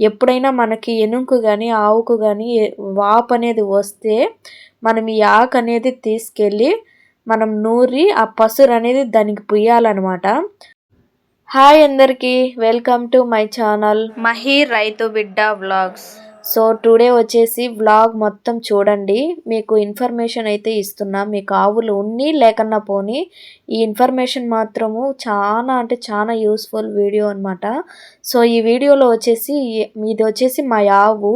ఎప్పుడైనా మనకి ఎనుకు కానీ ఆవుకు కానీ వాపు అనేది వస్తే మనం ఈ ఆకు అనేది తీసుకెళ్ళి మనం నూరి ఆ పసురు అనేది దానికి పుయ్యాలన్నమాట. హాయ్ అందరికీ welcome to my channel. Mahi రైతు బిడ్డ వ్లాగ్స్. సో టుడే వచ్చేసి వ్లాగ్ మొత్తం చూడండి. మీకు ఇన్ఫర్మేషన్ అయితే ఇస్తున్నా. మీకు ఆవులు ఉన్ని లేకన్నా పోని ఈ ఇన్ఫర్మేషన్ మాత్రము చాలా అంటే చాలా యూస్ఫుల్ వీడియో అనమాట సో ఈ వీడియోలో వచ్చేసి ఇది వచ్చేసి మా ఆవు.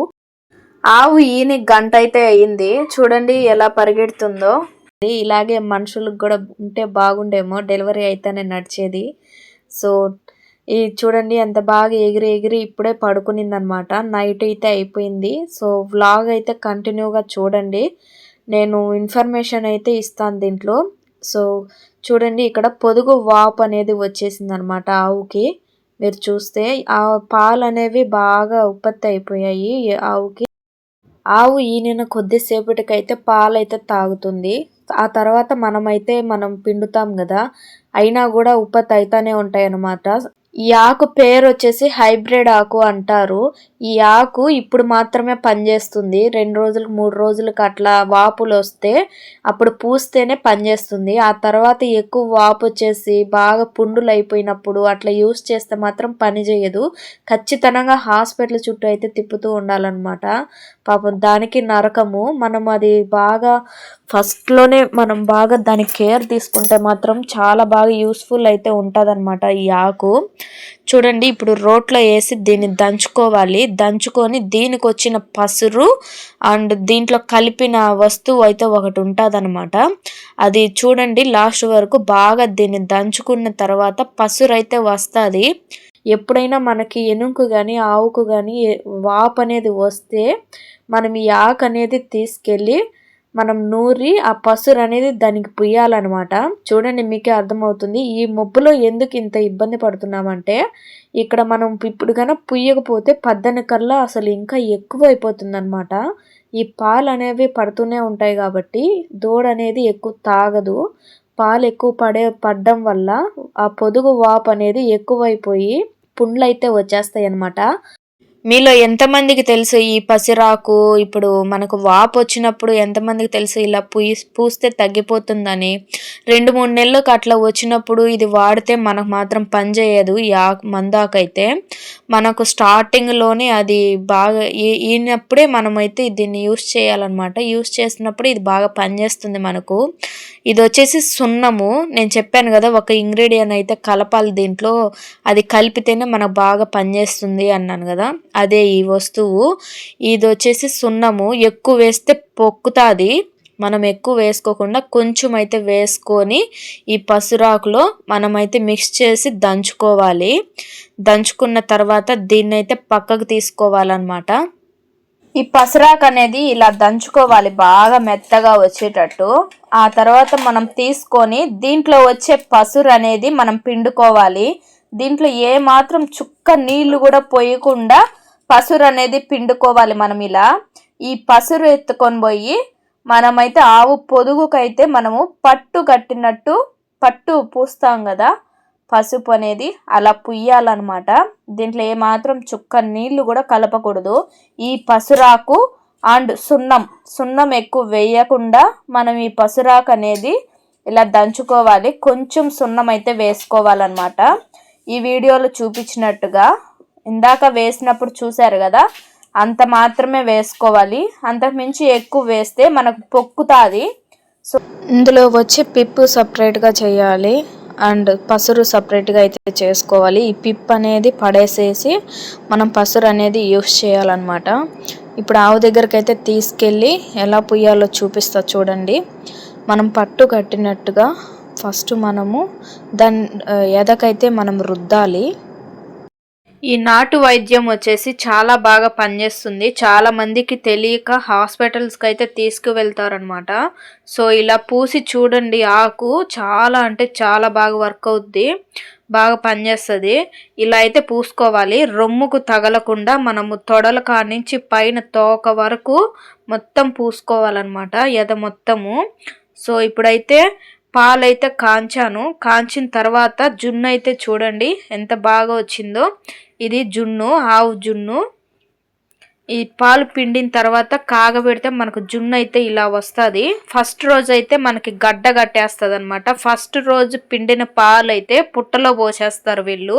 ఆవు ఈయన గంట అయితే అయ్యింది చూడండి ఎలా పరిగెడుతుందో. ఇలాగే మనుషులకు కూడా ఉంటే బాగుండేమో. డెలివరీ అయితేనే నడిచేది. సో ఈ చూడండి ఎంత బాగా ఎగిరి ఎగిరి ఇప్పుడే పడుకునిందనమాట. నైట్ అయితే అయిపోయింది. సో వ్లాగ్ అయితే కంటిన్యూగా చూడండి. నేను ఇన్ఫర్మేషన్ అయితే ఇస్తాను దీంట్లో. సో చూడండి ఇక్కడ పొదుగు వాపు అనేది వచ్చేసింది అనమాట ఆవుకి. మీరు చూస్తే ఆ పాలు అనేవి బాగా ఉత్పత్తి అయిపోయాయి ఆవుకి. ఆవు ఈనిన కొద్దిసేపటికైతే పాలు అయితే తాగుతుంది. ఆ తర్వాత మనమైతే మనం పిండుతాం కదా అయినా కూడా ఉత్పత్తి అవుతానే ఉంటాయి అన్నమాట ఈ ఆకు పేరు వచ్చేసి హైబ్రిడ్ ఆకు అంటారు. ఈ ఆకు ఇప్పుడు మాత్రమే పనిచేస్తుంది. రెండు రోజులకు మూడు రోజులకు అట్లా వాపులు వస్తే అప్పుడు పూస్తేనే పనిచేస్తుంది. ఆ తర్వాత ఎక్కువ వాపు వచ్చేసి బాగా పుండులు అయిపోయినప్పుడు అట్లా యూస్ చేస్తే మాత్రం పని చేయదు. ఖచ్చితంగా హాస్పిటల్ చుట్టూ అయితే తిప్పుతూ ఉండాలన్నమాట. పాపం దానికి నరకము. మనం అది బాగా ఫస్ట్లోనే మనం బాగా దాని కేర్ తీసుకుంటే మాత్రం చాలా బాగా యూస్ఫుల్ అయితే ఉంటుంది ఈ ఆకు. చూడండి ఇప్పుడు రోట్లో వేసి దీన్ని దంచుకోవాలి. దంచుకొని దీనికి వచ్చిన పసురు అండ్ దీంట్లో కలిపిన వస్తువు అయితే ఒకటి ఉంటుంది అది చూడండి లాస్ట్ వరకు బాగా దీన్ని దంచుకున్న తర్వాత పసురు అయితే వస్తుంది. ఎప్పుడైనా మనకి ఎనుకు కానీ ఆవుకు కానీ వాపు అనేది వస్తే మనం ఈ ఆకు అనేది తీసుకెళ్ళి మనం నూరి ఆ పసురు అనేది దానికి పుయ్యాలన్నమాట. చూడండి మీకే అర్థమవుతుంది. ఈ మొబ్బులో ఎందుకు ఇంత ఇబ్బంది పడుతున్నామంటే ఇక్కడ మనం ఇప్పుడు కనుక పుయ్యకపోతే పద్దెన కల్లా అసలు ఇంకా ఎక్కువ అయిపోతుంది అనమాట ఈ పాలు అనేవి పడుతూనే ఉంటాయి కాబట్టి దూడ అనేది ఎక్కువ తాగదు. పాలు ఎక్కువ పడే పడడం వల్ల ఆ పొదుగు వాపు అనేది ఎక్కువైపోయి పుండ్లు అయితే వచ్చేస్తాయి అనమాట మీలో ఎంతమందికి తెలుసు ఈ పసిరాకు? ఇప్పుడు మనకు వాపు వచ్చినప్పుడు ఎంతమందికి తెలుసు ఇలా పూయి పూస్తే తగ్గిపోతుందని? రెండు మూడు నెలలకు అట్లా వచ్చినప్పుడు ఇది వాడితే మనకు మాత్రం పనిచేయదు ఈ ఆకు మందాకైతే. మనకు స్టార్టింగ్లోనే అది బాగా ఈనప్పుడే మనమైతే దీన్ని యూస్ చేయాలన్నమాట. యూస్ చేసినప్పుడు ఇది బాగా పనిచేస్తుంది మనకు. ఇది వచ్చేసి సున్నము. నేను చెప్పాను కదా ఒక ఇంగ్రీడియంట్ అయితే కలపాలి దీంట్లో. అది కలిపితేనే మనకు బాగా పనిచేస్తుంది అన్నాను కదా. అదే ఈ వస్తువు. ఇది వచ్చేసి సున్నము. ఎక్కువ వేస్తే పొక్కుతుంది. మనం ఎక్కువ వేసుకోకుండా కొంచెం అయితే వేసుకొని ఈ పసురాకులో మనమైతే మిక్స్ చేసి దంచుకోవాలి. దంచుకున్న తర్వాత దీన్ని అయితే పక్కకు తీసుకోవాలన్నమాట. ఈ పసరాకు అనేది ఇలా దంచుకోవాలి బాగా మెత్తగా వచ్చేటట్టు. ఆ తర్వాత మనం తీసుకొని దీంట్లో వచ్చే పసురు అనేది మనం పిండుకోవాలి. దీంట్లో ఏ మాత్రం చుక్క నీళ్ళు కూడా పోయకుండా పసురు అనేది పిండుకోవాలి మనం ఇలా. ఈ పసురు ఎత్తుకొని పోయి మనమైతే ఆవు పొదుగుకైతే మనము పట్టు కట్టినట్టు పట్టు పూస్తాం కదా. పసుపు అనేది అలా పుయ్యాలన్నమాట. దీంట్లో ఏమాత్రం చుక్క నీళ్ళు కూడా కలపకూడదు. ఈ పసురాకు అండ్ సున్నం సున్నం ఎక్కువ వేయకుండా మనం ఈ పసురాకు అనేది ఇలా దంచుకోవాలి. కొంచెం సున్నం అయితే వేసుకోవాలన్నమాట. ఈ వీడియోలో చూపించినట్టుగా ఇందాక వేసినప్పుడు చూశారు కదా అంత మాత్రమే వేసుకోవాలి. అంతకుమించి ఎక్కువ వేస్తే మనకు పొక్కుతుంది. సో ఇందులో వచ్చి పిప్పు సపరేట్గా చేయాలి. అండ్ పసురు సపరేట్గా అయితే చేసుకోవాలి. ఈ పిప్ అనేది పడేసేసి మనం పసురు అనేది యూస్ చేయాలన్నమాట. ఇప్పుడు ఆవు దగ్గరికి అయితే తీసుకెళ్ళి ఎలా పుయ్యాలో చూపిస్తా చూడండి. మనం పట్టు కట్టినట్టుగా ఫస్ట్ మనము దాని ఎదకైతే మనం రుద్దాలి ఈ నాటు వైద్యం వచ్చేసి చాలా బాగా పనిచేస్తుంది. చాలా మందికి తెలియక హాస్పిటల్స్కి అయితే తీసుకువెళ్తారనమాట సో ఇలా పూసి చూడండి ఆకు. చాలా అంటే చాలా బాగా వర్క్ అవుద్ది. బాగా పనిచేస్తుంది. ఇలా అయితే పూసుకోవాలి. రొమ్ముకు తగలకుండా మనము తొడల కానించి పైన తోక వరకు మొత్తం పూసుకోవాలన్నమాట. ఎద మొత్తము. సో ఇప్పుడైతే పాలైతే కాంచాను. కాంచిన తర్వాత జున్ను అయితే చూడండి. ఎంత బాగా వచ్చిందో. ఇది జున్ను ఆవు జున్ను. ఈ పాలు పిండిన తర్వాత కాగబెడితే మనకు జున్ను అయితే ఇలా వస్తుంది. ఫస్ట్ రోజు అయితే మనకి గడ్డ కట్టేస్తుంది అనమాట ఫస్ట్ రోజు పిండిన పాలు అయితే పుట్టలో పోసేస్తారు వీళ్ళు.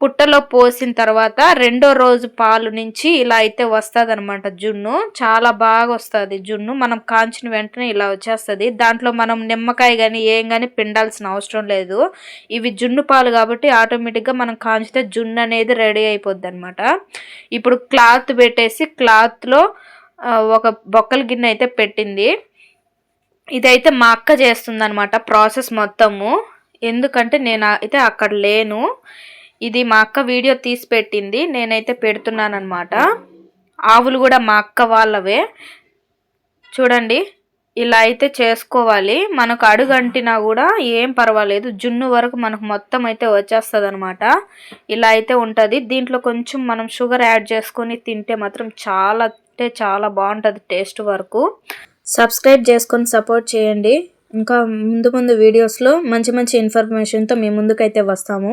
పుట్టలో పోసిన తర్వాత రెండో రోజు పాలు నుంచి ఇలా అయితే వస్తుంది అనమాట జున్ను. చాలా బాగా వస్తుంది జున్ను. మనం కాంచిన వెంటనే ఇలా వచ్చేస్తుంది. దాంట్లో మనం నిమ్మకాయ కానీ ఏం కానీ పిండాల్సిన అవసరం లేదు. ఇవి జున్ను పాలు కాబట్టి ఆటోమేటిక్గా మనం కాంచితే జున్ను అనేది రెడీ అయిపోద్ది అనమాట ఇప్పుడు క్లాత్ పెట్టేసి క్లాత్లో ఒక బొక్కల గిన్నె అయితే పెట్టింది. ఇదైతే మా అక్క చేస్తుంది అనమాట ప్రాసెస్ మొత్తము. ఎందుకంటే నేను అయితే అక్కడ లేను. ఇది మా అక్క వీడియో తీసి పెట్టింది. నేనైతే పెడుతున్నాను అనమాట ఆవులు కూడా మా అక్క వాళ్ళవే. చూడండి ఇలా అయితే చేసుకోవాలి. మనకు అడుగంటినా కూడా ఏం పర్వాలేదు. జున్ను వరకు మనకు మొత్తం అయితే వచ్చేస్తుంది అనమాట ఇలా అయితే ఉంటుంది. దీంట్లో కొంచెం మనం షుగర్ యాడ్ చేసుకొని తింటే మాత్రం చాలా అంటే చాలా బాగుంటుంది టేస్ట్ వరకు. సబ్స్క్రైబ్ చేసుకొని సపోర్ట్ చేయండి. ఇంకా ముందు ముందు వీడియోస్లో మంచి మంచి ఇన్ఫర్మేషన్తో మీ ముందుకైతే వస్తాము.